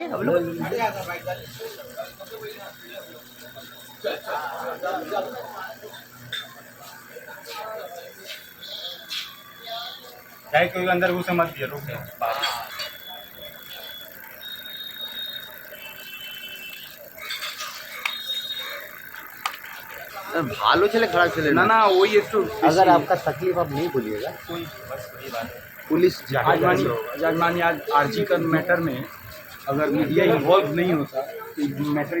हम लोग चाहे कोई अंदर घुसे मत दिए रुक बाहर ভালো ছেলে খারাপ ছেলে ना না ना वही एक तो अगर आपका तकलीफ आप नहीं बोलिएगा कोई बस वही बात है पुलिस आज मानिए आज मानिए आज आरजी का मैटर में अगर मीडिया इन्वॉल्व नहीं होता तो मैटर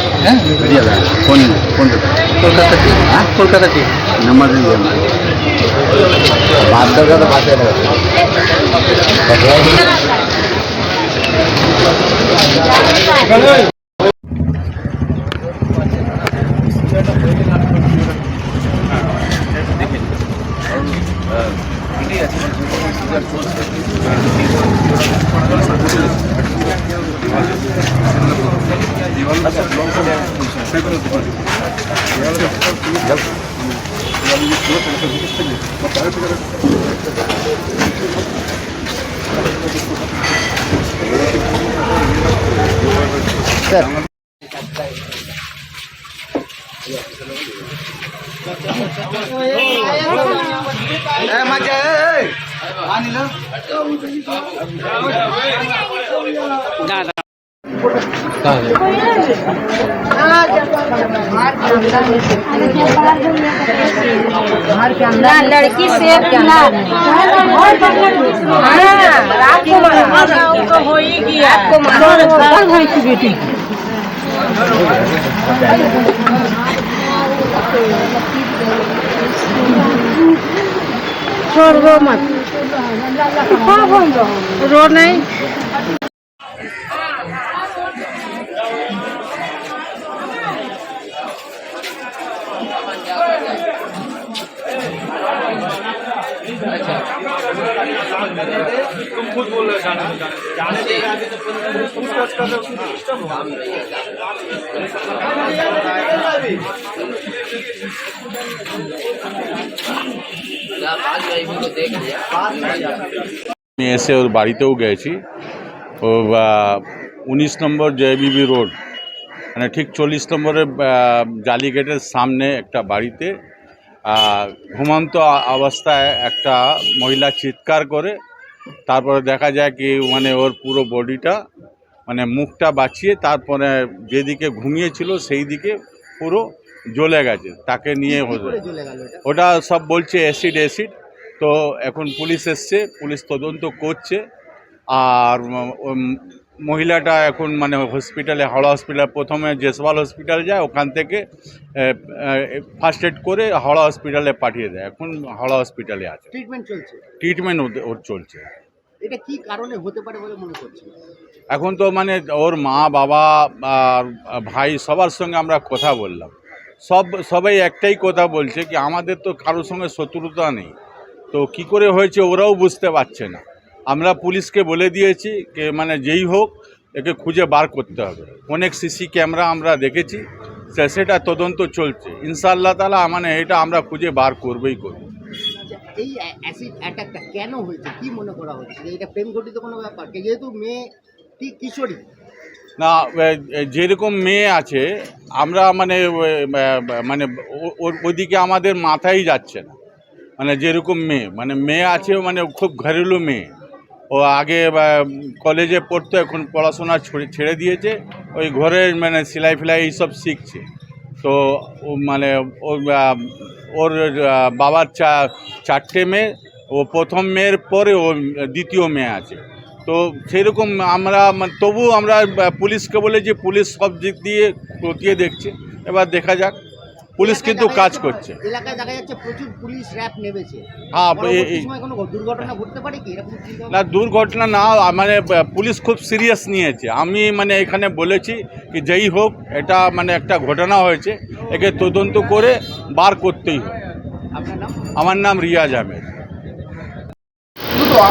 হ্যাঁ? কোন কোন কলকাতা থেকে হ্যাঁ? কলকাতা থেকে নাম্বার দিয়ে বাদ দরকার বাদ চলছে Terima kasih. ना लड़की से ना आपको मारा हो ही गया आपको मारा भाई की बेटी छोड़ दो मत हाँ बोल दो रो नहीं আমি এসে ওর বাড়িতেও গেছি। ও উনিশ নম্বর জেবিবি রোড। মানে ঠিক চল্লিশ নম্বরের জালি গেটের সামনে একটা বাড়িতে ঘুমন্ত অবস্থায় একটা মহিলা চিৎকার করে তারপরে দেখা যায় কি মানে ওর পুরো বডিটা মানে মুখটা বাঁচিয়ে তারপরে যেদিকে ঘুমিয়েছিল সেই দিকে পুরো জ্বলে গেছে তাকে নিয়ে হতে ওটা সব বলছে অ্যাসিড অ্যাসিড তো এখন পুলিশ এসছে পুলিশ তদন্ত করছে। আর মহিলাটা এখন মানে হসপিটালে হাওড়া হসপিটাল প্রথমে জেসওয়াল হসপিটাল যায় ওখান থেকে ফার্স্ট এড করে হাওড়া হসপিটালে পাঠিয়ে দেয়। এখন হাওড়া হসপিটালে আছে। ট্রিটমেন্ট চলছে? ট্রিটমেন্ট ওর চলছে। এটা কি কারণে হতে পারে বলে মনে করছেন? এখন তো মানে ওর মা বাবা আর ভাই সবার সঙ্গে আমরা কথা বললাম। সব সবাই একটাই কথা বলছে কি আমাদের তো কারোর সঙ্গে শত্রুতা নেই। তো কি করে হয়েছে ওরাও বুঝতে পারছে না। আমরা পুলিশকে বলে দিয়েছি যে মানে যেই হোক একে খুঁজে বার করতে হবে। অনেক সিসি ক্যামেরা আমরা দেখেছি সে- সেটা তদন্ত চলছে। ইনশাআল্লাহ তালা মানে এটা আমরা খুঁজে বার করবই করব। এই অ্যাসিড অ্যাটাকটা কেন হয়েছে? কি মনে করা হচ্ছে? এটা প্রেম ঘটিত কোনো ব্যাপার? যেহেতু মেয়ে কি কিশোরী? না যেরকম মেয়ে আছে আমরা মানে মানে ওইদিকে আমাদের মাথায় যাচ্ছে না। মানে যেরকম মেয়ে মানে মেয়ে আছে মানে খুব ঘরেলু মেয়ে। ও আগে কলেজে পড়তো, এখন পড়াশোনা ছেড়ে দিয়েছে। ওই ঘরে মানে সেলাই ফেলাই এইসব শিখছে। তো মানে ওর বাবার চা, চারটে মেয়ে, ও প্রথম মেয়ের পরে ও দ্বিতীয় মেয়ে আছে। তো, সেরকম আমরা তবু আমরা পুলিশকে বলে যে পুলিশ সব দিক দিয়ে খতিয়ে দেখছে। এবার দেখা যাক। পুলিশ কিন্তু কাজ করছে। এলাকায় দেখা যাচ্ছে প্রচুর পুলিশ র্যাপ নেমেছে। হ্যাঁ, কোনো দুর্ঘটনা ঘটতে পারে কি? এরকম না দুর্ঘটনা না মানে পুলিশ খুব সিরিয়াস নিয়েছে। আমি মানে এখানে বলেছি কি যেই হোক এটা মানে একটা ঘটনা হয়েছে। একে তদন্ত করে বার করতেই হবে। আমার নাম রিয়াজ আহমেদ।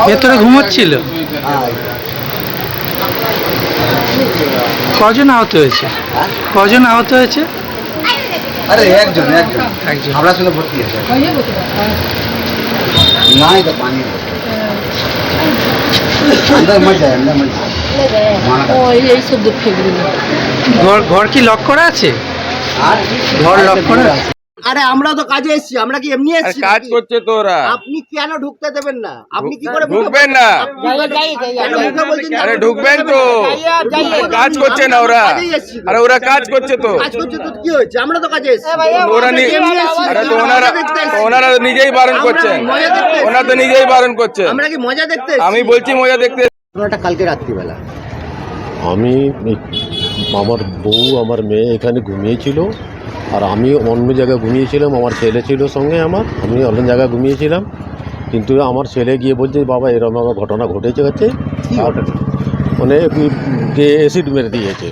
ভেতরে ঘুমোচ্ছিল? কজন আহত হয়েছে? কজন আহত হয়েছে? আরে একজন একজন। একজন। হাবড়া স্কুলে ভর্তি আছে পানি। ঘর ঘর কি লক করা আছে? ঘর লক করা আছে? আরে আমরা তো কাজে এসেছি আমরা কি এমনি এসেছি কাজ করছে তো ওরা আপনি কেন ঢুকতে দেবেন না? আপনি কি করে ঢুকবেন না। আরে ঢুকবেন তো। কাজ করছে না ওরা। আরে ওরা কাজ করছে তো। কাজ করছে তো কি হয়েছে? আমরা তো কাজে এসেছি। ওরা আরে তো ওনারা ওনারা নিজেই বারণ করছেন। এসেছি। ওনারা তো নিজেই বারণ করছেন। আমরা কি মজা দেখতে আমি বলছি মজা দেখতে ঘটনাটা কালকে রাত্রিবেলা। আমি আমার বউ আমার মেয়ে এখানে ঘুমিয়েছিল। আর আমি অন্য জায়গায় ঘুমিয়েছিলাম আমার ছেলে ছিল সঙ্গে আমার আমি অন্য জায়গায় ঘুমিয়েছিলাম। কিন্তু আমার ছেলে গিয়ে বলছে বাবা এরকম আমার ঘটনা ঘটেছে গেছে আর মানে কে অ্যাসিড মেরে দিয়েছে?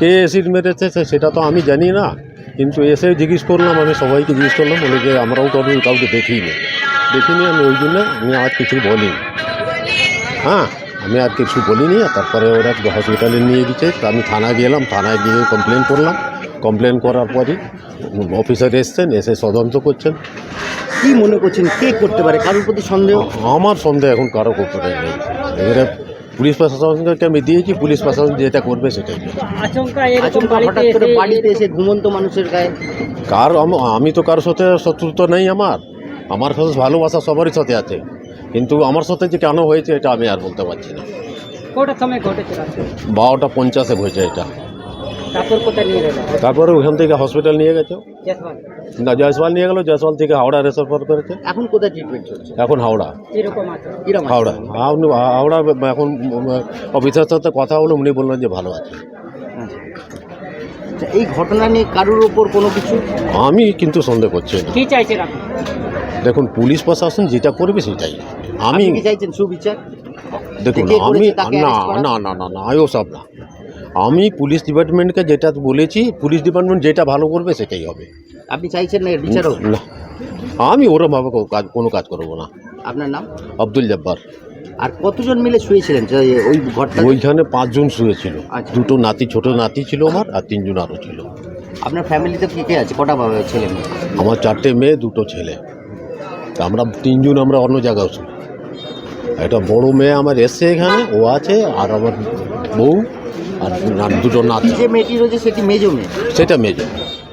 কে অ্যাসিড মেরেছে সেটা তো আমি জানি না। কিন্তু এসে জিজ্ঞেস করলাম আমি সবাইকে জিজ্ঞেস করলাম বলে যে আমরাও তো আমি কাউকে দেখিনি। দেখিনি আমি ওই জন্য আমি আর কিছু বলিনি। হ্যাঁ আমি আর কিছু বলিনি। তারপরে ওরা হসপিটালে নিয়ে গেছে। আমি থানায় গেলাম থানায় গিয়ে কমপ্লেন করলাম। কমপ্লেন করার পরই অফিসার এসছেন এসে তদন্ত করছেন। কি মনে করছেন? কে করতে পারে? কারোর প্রতি সন্দেহ? আমার সন্দেহ এখন কারও করতে নেই। এবারে পুলিশ প্রশাসনকে আমি দিয়েছি পুলিশ প্রশাসন যেটা করবে সেটাই করবে। আচমকা হঠাৎ করে বাড়িতে এসে ঘুমন্ত মানুষের গায়ে? কার আম- আমি তো কারোর সাথে শত্রুতা নেই আমার। আমার সাথে ভালোবাসা সবারই সাথে আছে। কিন্তু আমার সাথে যে কেন হয়েছে এটা আমি আর বলতে পারছি না। কটার সময় ঘটেছে রাত্রে বারোটা পঞ্চাশে হয়েছে এটা। তারপর ওখান থেকে হসপিটাল নিয়ে গেছে। না জয়সওয়াল নিয়ে গেল জয়সওয়াল থেকে হাওড়া রেফার করেছে। এখন কোথায় ট্রিটমেন্ট চলছে? এখন হাওড়া? হাওড়া। হাওড়া এখন অফিসার সাথে কথা হলো উনি বললেন যে ভালো আছে। আচ্ছা, এই ঘটনা নিয়ে কারোর উপর কোনো কিছু? আমি কিন্তু সন্দেহ করছি না। কি চাইছেন আপনি? দেখুন পুলিশ প্রশাসন যেটা করবে সেটাই। আমি চাইছেন সুবিচার? দেখুন আমি না না না না না আমিও সব না। আমি পুলিশ ডিপার্টমেন্টকে যেটা বলেছি পুলিশ ডিপার্টমেন্ট যেটা ভালো করবে সেটাই হবে। আপনি চাইছেন না বিচার হোক? না আমি ওরম ভাবে কোনো কাজ কোনো কাজ করব না। আপনার নাম? আব্দুল জব্বার। আর কতজন মিলে শুয়েছিলেন? যে ওই ঘরটা ওইখানে পাঁচজন শুয়েছিল। আচ্ছা। দুটো নাতি ছোট নাতি ছিল আমার আর তিনজন আরও ছিল। আপনার ফ্যামিলিতে কে কে আছে? কটা ছেলে মেয়ে? আমার চারটে মেয়ে দুটো ছেলে। তা আমরা তিনজন আমরা অন্য জায়গায় ছিল একটা বড় মেয়ে আমার এসছে এখানে ও আছে আর আমার বউ আর না- দুটো কি নাতি যে মেয়েটি রয়েছে সেটি মেজো মেয়ে সেটা মেজো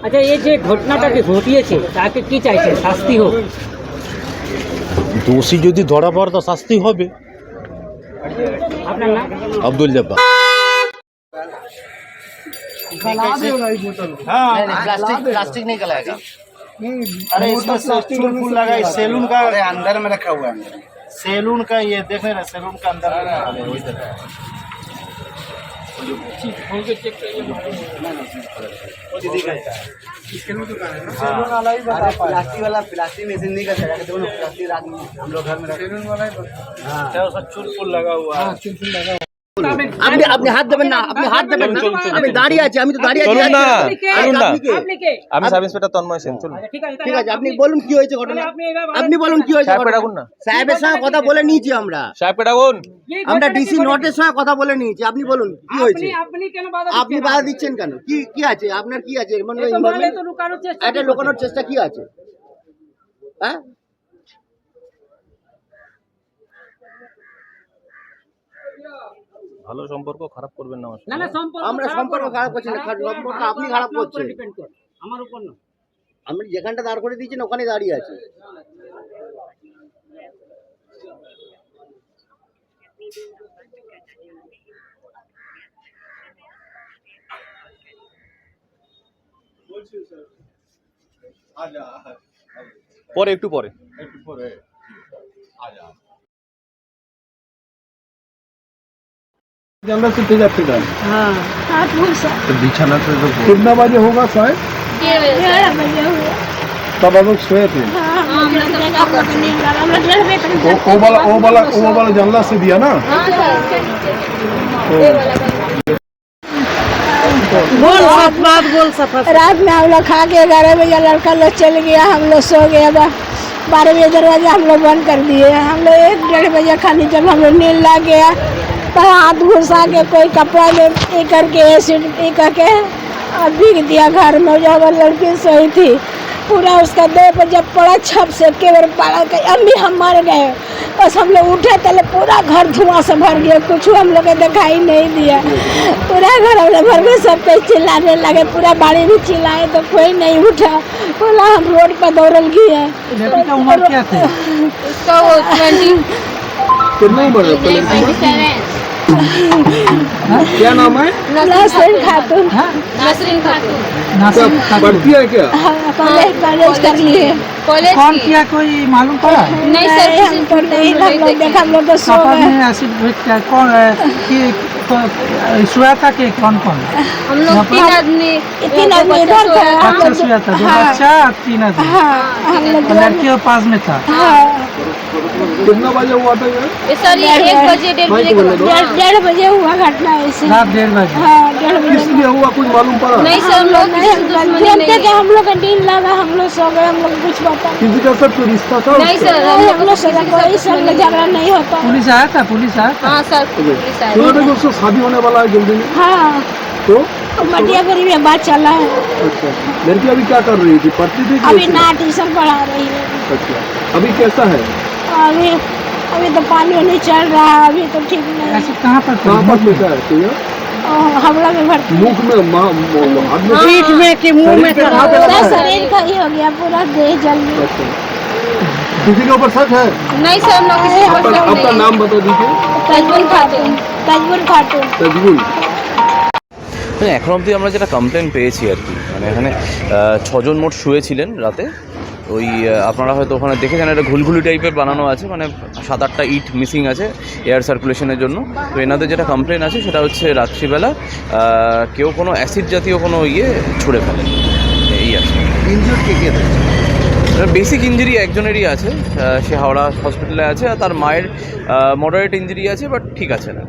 আচ্ছা এই যে ঘটনাটাকে ঘটিয়েছে তাকে কি চাইছেন শাস্তি হোক দোষী যদি ধরা পড়ে তো শাস্তি হবে আপনার নাম আব্দুল জব্বার प्लास्टिक प्लास्टिक नहीं गलाएगा अरे इसमें चूल फूल लगा है सैलून का अरे अंदर में रखा हुआ है सैलून का ये देख रहे सैलून का अंदर प्लास्टिक हम लोग घर में लगा हुआ है। আপনি আপনি হাত দেবেন না আপনি হাত দেবেন না। আমি দাঁড়িয়ে আছি আমি তো দাঁড়িয়ে আছি। চলুন না, চলুন না। আমি সাব ইন্সপেক্টর তন্ময় সেন চলুন। ঠিক আছে আপনি বলুন কি হয়েছে ঘটনা। আপনি বলুন কি হয়েছে সাহেবকে ঘটনা? ডাকুন না। সাহেবের সঙ্গে কথা বলে নিয়েছি আমরা। সাহেবকে ডাকুন। আমরা ডিসি নটের সঙ্গে কথা বলে নিয়েছি আপনি বলুন কি হয়েছে? আপনি কেন বাধা আপনি বাধা দিচ্ছেন কেন? কি কি আছে? আপনার কি আছে? মানে এটা লুকানোর চেষ্টা কি আছে? হ্যাঁ? ভালো সম্পর্ক খারাপ করবেন না আমার না না সম্পর্ক আমরা সম্পর্ক খারাপ করছি না খারাপ সম্পর্ক আপনি খারাপ করছেন। depend করে, আমার উপর না। আমি যেখানটা দাঁড় করে দিয়েছেন ওখানে দাঁড়িয়ে আছি। পরে একটু পরে। একটু পরে। আজা कितना बजे होगा शायद तब हम लोग सोए थे। वो वो वाला वो वाला वो वाला जंगला से दिया ना? रात में हम लोग खा के ग्यारह बजे लड़का लोग चल गया हम लोग सो गए बारह बजे दरवाज़ा हम लोग बंद कर दिए। हम लोग एक डेढ़ बजे खाली जब हम लोग नींद ला गया तो हाथ घुसा के कोई कपड़ा ये करके एसिड ये करके और भीग दिया घर में जो हमारी लड़की सोई थी। पूरा उसका देह पर जब पड़ा छप से के बार पड़ा के अम्मी हम मर गए। बस हम लोग उठे तले पूरा घर धुआँ से भर गया कुछ हम लोग को दिखाई नहीं दिया। पूरा घर हम लोग भर गए सब पे चिल्लाने लगे पूरा बाड़ी भी चिल्लाए तो कोई नहीं उठा। बोला हम रोड पर दौड़ल गए। उसका वो है क्या नाम है? नसरीन खातून। नसरीन खातून। क्या पढ़ती है क्या? हाँ, कॉलेज कॉलेज कर लिए कॉलेज कौन किया कोई मालूम पड़ा? नहीं सर हम हमको नहीं हम लोग देखा हम लोग तो सो गए। कौन कि को- सोया था कि कौन कौन? हम लोग तीन आदमी तीन आदमी इधर थे। हम बच्चा सोया था। दो हाँ, बच्चा तीन आदमी। हाँ हम लोग और पास में था। हाँ। कितना बजे हुआ था ये? ये सर ये एक बजे। डेढ़ बजे के बाद डेढ़ बजे हुआ घटना ऐसे। रात डेढ़ बजे। हाँ डेढ़ बजे। किस लिए हुआ कुछ मालूम पड़ा? नहीं सर हम लोग नहीं हम से लोग जानते थे हम लोग का नींद लगा हम लोग सो गए हम लोग कुछ पता किसी का सब कोई रिश्ता था नहीं सर हम लोग हम लोग सोचा कोई संग झगड़ा नहीं होता। पुलिस आया था पुलिस आया था। हाँ सर पुलिस था। उसका शादी होने वाला है जल्दी? में हाँ। तो? मटिया गरीब में बात चला है। अच्छा। लड़की अभी क्या कर रही थी? पढ़ती थी अभी? ना ट्यूशन पढ़ा रही है। अच्छा। अभी कैसा है? अभी अभी तो पानी नहीं चल रहा है अभी तो ठीक नहीं है। कहाँ पर कहाँ पर है? तो ये में भर्ती मुख में पीठ में कि मुँह में पूरा शरीर का ही हो गया पूरा देह जल गया। अच्छा। किसी के ऊपर शक है? नहीं सर हम लोग किसी आपका नाम बता दीजिए। खातून। কাজীপুর মানে এখন অবধি আমরা যেটা কমপ্লেন পেয়েছি আর কি মানে এখানে ছজন মোট শুয়েছিলেন রাতে। ওই আপনারা হয়তো ওখানে দেখেছেন একটা ঘুলঘুলি টাইপের বানানো আছে মানে সাত আটটা ইট মিসিং আছে এয়ার সার্কুলেশনের জন্য। তো এনাদের যেটা কমপ্লেন আছে সেটা হচ্ছে রাত্রিবেলা কেউ কোনো অ্যাসিড জাতীয় কোনো ইয়ে ছুঁড়ে ফেলে। এই আছে ইঞ্জুর কে বেসিক ইঞ্জুরি একজনেরই আছে সে হাওড়া হসপিটালে আছে আর তার মায়ের মডারেট ইঞ্জুরি আছে বাট ঠিক আছে না।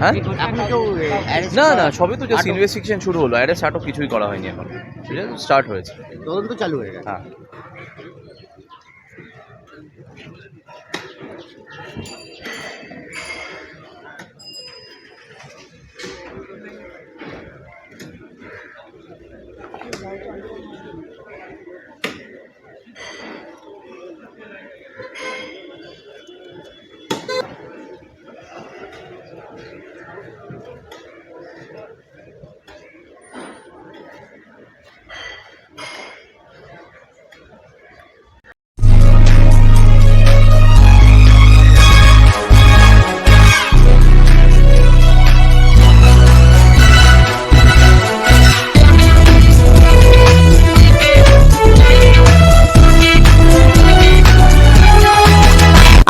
হ্যাঁ? না না সবই তো জাস্ট ইনভেস্টিগেশন শুরু হলো। অ্যারেস্ট আটক কিছুই করা হয়নি এখন। ঠিক আছে স্টার্ট হয়েছে। তদন্ত চালু হয়ে গেছে। হ্যাঁ।